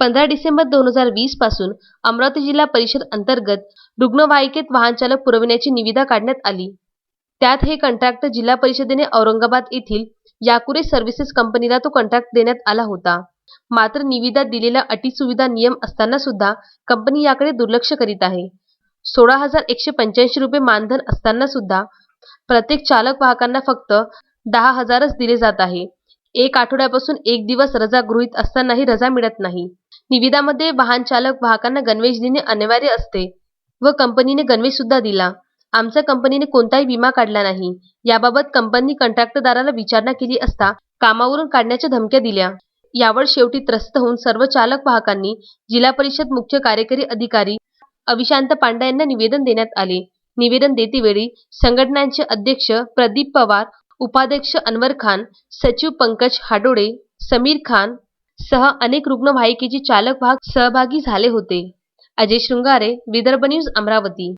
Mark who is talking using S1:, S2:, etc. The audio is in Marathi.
S1: पंधरा डिसेंबर दोन हजार वीसपासून अमरावती जिल्हा परिषद अंतर्गत रुग्णवाहिकेत वाहनचालक पुरविण्याची निविदा काढण्यात आली. त्यात हे कंट्रॅक्ट जिल्हा परिषदेने औरंगाबाद येथील याकुरे सर्व्हिसेस कंपनीला तो कंत्राट देण्यात आला होता. मात्र निविदा दिलेल्या अटी सुविधा नियम असताना सुद्धा कंपनी याकडे दुर्लक्ष करीत आहे. सोळा हजार एकशे पंच्याऐंशी रुपये मानधन असताना सुद्धा प्रत्येक चालक वाहकांना फक्त दहा हजारच दिले जात आहे. एक आठवड्यापासून एक दिवस रजा गृहीत असतानाही रजा मिळत नाही. निविदामध्ये वाहन चालक वाहकांना गणवेश देणे अनिवार्य असते व कंपनीने गणवेश सुद्धा दिला. आमच्या कंपनीने कोणताही विमा काढला नाही. याबाबत कंपनी कंत्राटदाराला विचारणा केली असता कामावरून काढण्याच्या धमक्या दिल्या. यावर शेवटी त्रस्त होऊन सर्व चालक वाहकांनी जिल्हा परिषद मुख्य कार्यकारी अधिकारी अविशांत पांडा यांना निवेदन देण्यात आले. निवेदन देतेवेळी संघटनांचे अध्यक्ष प्रदीप पवार उपाध्यक्ष अनवर खान सचिव पंकज हाडोडे समीर खान सह अनेक रुग्णवाहिकेचे चालक वाहक सहभागी झाले होते. अजय शृंगारे विदर्भ न्यूज अमरावती.